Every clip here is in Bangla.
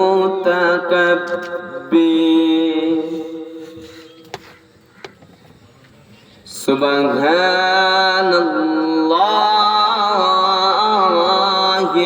المتكبر سبحان الله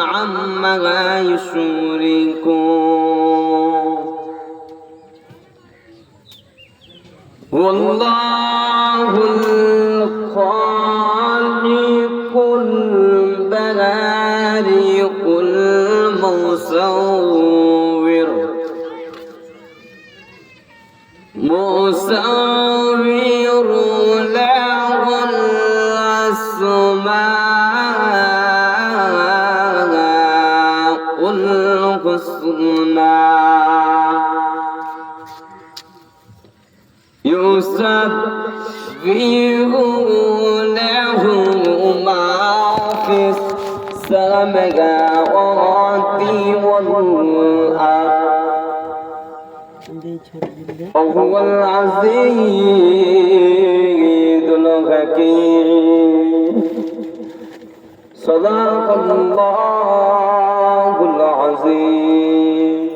عما يشركون والله المصور مصور له الأسماء الحسنى يسبح له السماوات والأرض وهو العزيز الحكيم. صدق الله العظيم.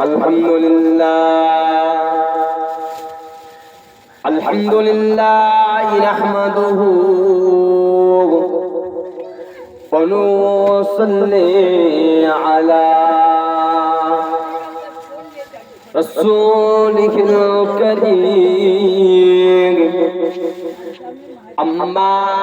الحمد لله. الحمد لله نحمده ونصلي على رسوله الكريم أما بعد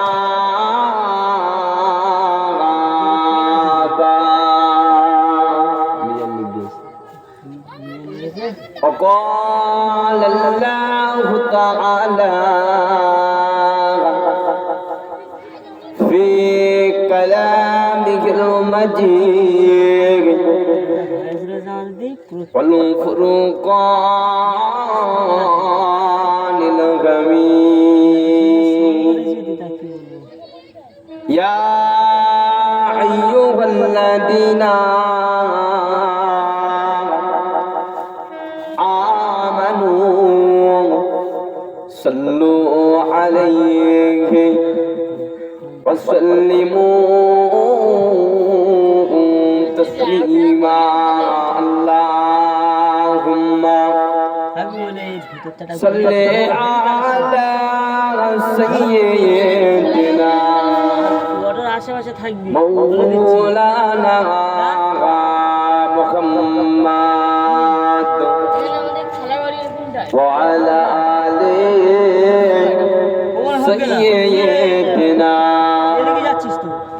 كلامه المجيد والفرقان الحميد يا أيها الذين آمنوا صلوا عليه وسلموا تسليما اللهم صل على سيدنا ওটার আশেপাশে থাকবি مولانا محمد وعلى آل سيدنا এদিকে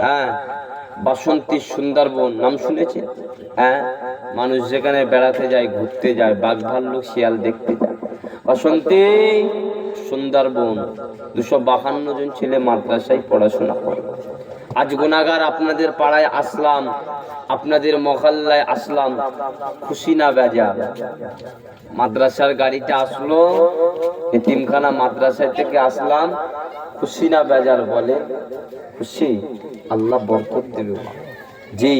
হ্যাঁ বাসন্তী সুন্দরবন, নাম শুনেছেন হ্যাঁ মানুষ যেখানে বেড়াতে যায়, ঘুরতে যায়, বাঘ ভাল্লুক, শিয়াল দেখতে যায়। বাসন্তী সুন্দরবন। দুশো বাহান্ন জন ছেলে মাদ্রাসায় পড়াশোনা করে। আজ গুনাগার আপনাদের পাড়ায় আসলাম, আপনাদের মহল্লায় আসলাম। খুশি না বেজা মাদ্রাসার গাড়িটা আসলো, এতিমখানা মাদ্রাসায় থেকে আসলাম। খুশি না বেজার বলে, খুশি, আল্লাহ বরকত দেবে জি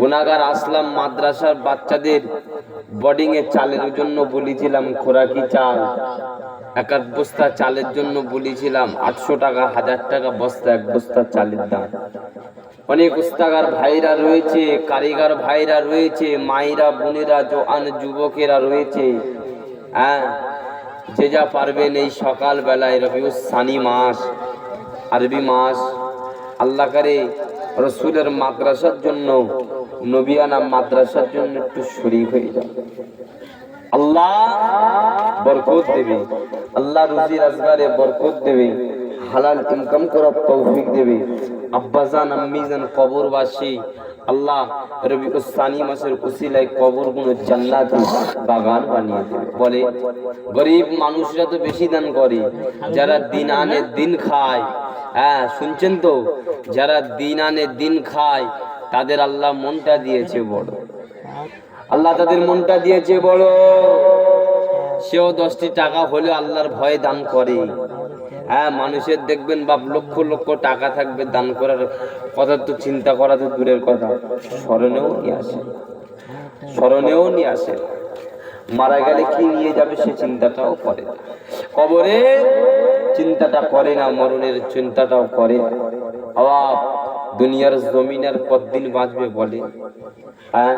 গুনাগার আসলাম মাদ্রাসার বাচ্চাদের বোর্ডিং এ চালের জন্য বলেছিলাম, খোরাকি চাল। এক এক বস্তা চালের জন্য বলেছিলাম, আটশো টাকা, হাজার টাকা, বস্তা, এক বস্তা চালের দাম। অনেক উস্তাগার ভাইরা রয়েছে, কারিগর ভাইরা রয়েছে মায়েরা বোনেরা, জোয়ান, যুবকেরা রয়েছে। হ্যাঁ যে যা পারবেন এই সকাল বেলায় সানি মাস, আরবি মাস, আল্লাহ করে রসুলের মাদ্রাসার জন্য, নবিয়ানা মাদ্রাসার জন্য একটু শরীর হয়ে যাবে আল্লাহ বরকত দেবে। আল্লাহ রুজি রাজগারে বরকত দেবে, হালাল ইনকাম করার তৌফিক দেবে। আব্বাজান আম্মিজান কবরবাসী, আল্লাহ রবি উসানি মাসের উসিলায় কবরগুলো জান্নাতি বাগান বানিয়ে দেবে। বলে, গরিব মানুষরা তো বেশি দান করে, যারা দিন আনে দিন খায়। হ্যাঁ শুনছেন তো? যারা দিন আনে দিন খায়, তাদের আল্লাহ মনটা দিয়েছে বড়। আল্লাহ তাদের মনটা দিয়েছে বড়। সেও দশটি টাকা হলে আল্লাহর ভয়ে দান করে। হ্যাঁ মানুষের দেখবেন বাপ, লক্ষ লক্ষ টাকা থাকবে দান করার কথা তো চিন্তা করা তো দূরের কথা। স্মরণেও নিয়ে আসে। স্মরণেও নিয়ে আসে। মারা গেলে কি নিয়ে যাবে সে চিন্তাটাও করে কবরে চিন্তাটা করে না, মরণের চিন্তাটাও করে। আবার দুনিয়ার জমিন আর কতদিন বাঁচবে বলে? হ্যাঁ?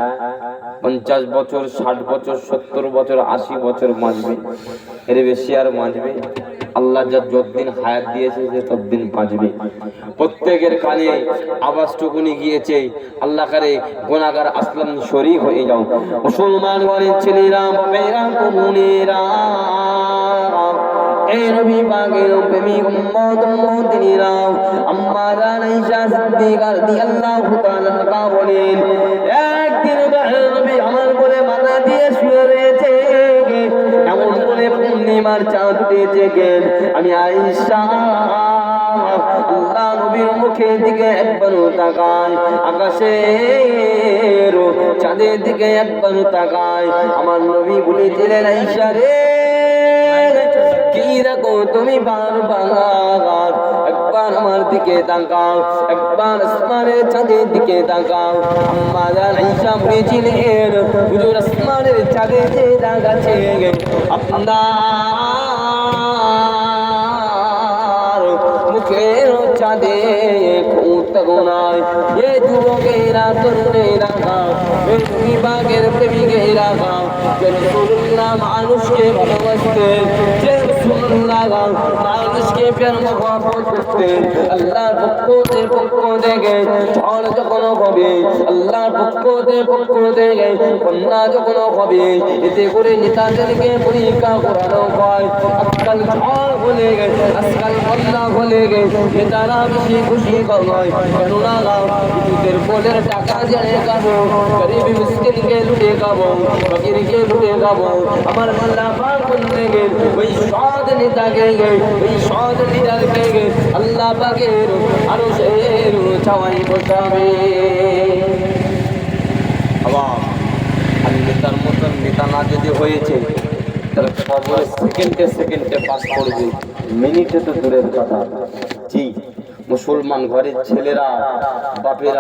পঞ্চাশ বছর, ষাট বছর, সত্তর বছর, আশি বছর বাঁচবে। এর বেশি আর বাঁচবে? আল্লাহ যা যতদিন হায়াত দিয়েছে যে ততদিন বাঁচবে। প্রত্যেকের কানে আওয়াজটুকুনি গিয়েছে, আল্লাহ কারে গোনাগার আসলাম শরীর হয়ে যাও। মুসলমান ঘরের ছেলেরা তরুণেরা, এই নবী পাকের প্রেমিক উম্মত উম্মতিরা আম্মা তাআলা বলেন একদিন পূর্ণিমার চাঁদ উঠেছে আমি আইসা আল্লাহ নবীর মুখের দিকে একবার তাকায়, আকাশের চাঁদের দিকে একবার তাকায়। আমার নবী বলেছিলেন আইসা রে, কি দেখো তুমি বারবার? একবার আমার দিকে তাকাও, একবার আসমানের চাঁদের দিকে তাকাও। জান ঈশা বলেছিলেন, হুজুর আসমানের চাঁদের যে আছে। আপনার মুখের চাঁদে গোনায়, এ যুবকেরা তরুণেরা এ বিভাগের প্রেমিকেরা যে রসুল্লাহ মানুষকে ভালোবাসতে যে রসুল্লাহ মানুষকে প্রেম মহব্বত করতে আল্লাহর পক্ষ থেকে ঝড় যখন হবে, আল্লাহর পক্ষ থেকে পক্ষ থেকে কন্যা যখন হবে, এতে করে নেতাদেরকে পরীক্ষা করানো হয়। আজকাল ঝড় হলে গেছে, আজকাল কন্যা হলে গেছে, নেতারা বেশি খুশি হয়। কেননা বিদ্যুতের পোলের টাকা জেনে খাব, গরিব মিসকিনকে লুটে খাব, ফকিরকে লুটে খাব। আমার আল্লাহ পাক বলতে গে ওই সৎ নেতাকে গে, ওই সৎ লিডারকে গে? আল্লাহ পাকের আরও সের ছাওয়াই নেতার মতন না যদি হয়েছে তাহলে পাস করবে। মিনিটে তো মুসলমান ঘরের ছেলেরা বাপেরা